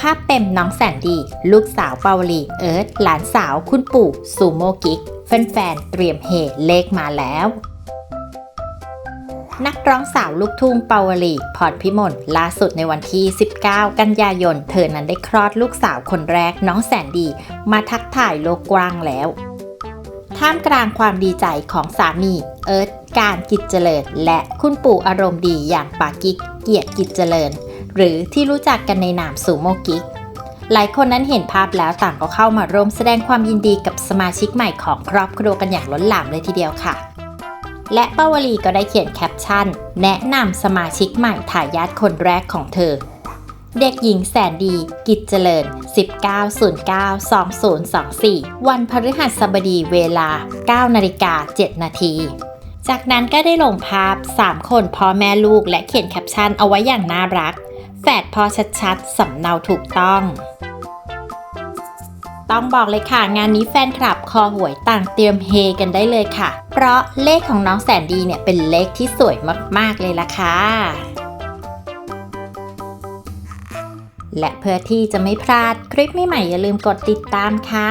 ภาพเต็มน้องแสนดี ลูกสาวเปาวลีเอิร์ธหลานสาวคุณปู่ซูโมกิกแฟนๆเตรียมเฮเลขมาแล้ว นักร้องสาวลูกทุ่งเปาวลีพรพิมลล่าสุดในวันที่ 19 กันยายน เธอนั้นได้คลอดลูกสาวคนแรกน้องแสนดี มาทักถ่ายโลกกว้างแล้ว ท่ามกลางความดีใจของสามีเอิร์ธการกิจเจริญ และคุณปู่อารมณ์ดีอย่างปากิกเกียรติกิจเจริญ หรือที่รู้จักกันในนามสูโมกิกหลายคนนั้นเห็นภาพแล้วต่างก็เข้ามาร่วมแสดงความยินดีกับสมาชิกใหม่ของครอบครัวกันอย่างล้นหลามเลยทีเดียวค่ะ และป้าวลีก็ได้เขียนแคปชั่น แนะนำสมาชิกใหม่ทายาทคนแรกของเธอ เด็กหญิงแสนดี กิจเจริญ 1909-2024 วันพฤหัสบดีเวลา 9นาฬิกา7นาทีจากนั้นก็ได้ลงภาพ 3 คนพ่อแม่ลูกและเขียนแคปชั่นเอาไว้อย่างน่ารัก แฝดพอชัดๆ สำเนาถูกต้อง ต้องบอกเลยค่ะ งานนี้แฟนคลับคอหวยต่างเตรียมเฮกันได้เลยค่ะ เพราะเลขของน้องแสนดีเนี่ยเป็นเลขที่สวยมากๆเลยล่ะค่ะและเพื่อที่จะไม่พลาดคลิปใหม่ๆอย่าลืมกดติดตามค่ะ